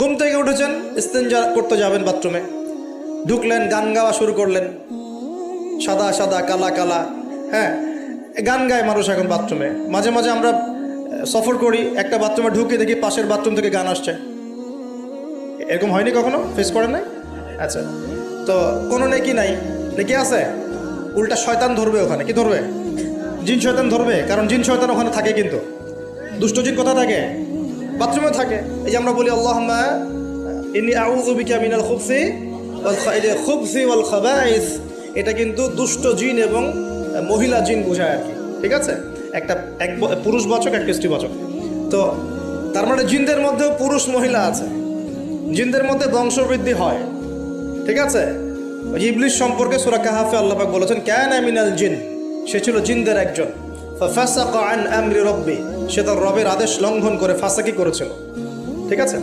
ঘুম থেকে উঠেছেন ইস্তেঞ্জা করতে যাবেন বাথরুমে। ঢুকলেন, গান গাওয়া শুরু করলেন। সাদা সাদা, কালা কালা। হ্যাঁ গান গায় মানুষ এখন বাথরুমে। মাঝে মাঝে আমরা সফর করি, একটা বাথরুমে ঢুকে দেখি পাশের বাথরুম থেকে গান আসছে। এরকম হয়নি কখনো? ফেস করেন নাই? আচ্ছা। তো কোনো নেকি নাই। নেকি আছে? উল্টা শয়তান ধরবে ওখানে। কি ধরবে? জিন শয়তান ধরবে? কারণ জিন শয়তান ওখানে থাকে কিন্তু। দুষ্ট জিন কোথায় থাকে? বাথরুমে থাকে। এই যে আমরা বলি আল্লাহ ইনি খুবসি খুবসি ওয়াল খাবাইস। এটা কিন্তু দুষ্ট জিন এবং মহিলা জিন বোঝায় আর কি। ঠিক আছে? একটা, এক ব- পুরুষ বাচক একটা স্ত্রী বাচক। তো তার মানে জিনদের মধ্যেও পুরুষ মহিলা আছে। জিনদের মধ্যে বংশবৃদ্ধি হয়। ঠিক আছে? ইবলিশ সম্পর্কে সুরা কাহাফে আল্লাপাক বলেছেন ক্যান মিনাল জিন সে ছিল জিনদের একজন। ফাসাকা আন আমরি রব্বি। সে তার রবের আদেশ লঙ্ঘন করে ফাঁসাকি করেছিল। ঠিক আছে?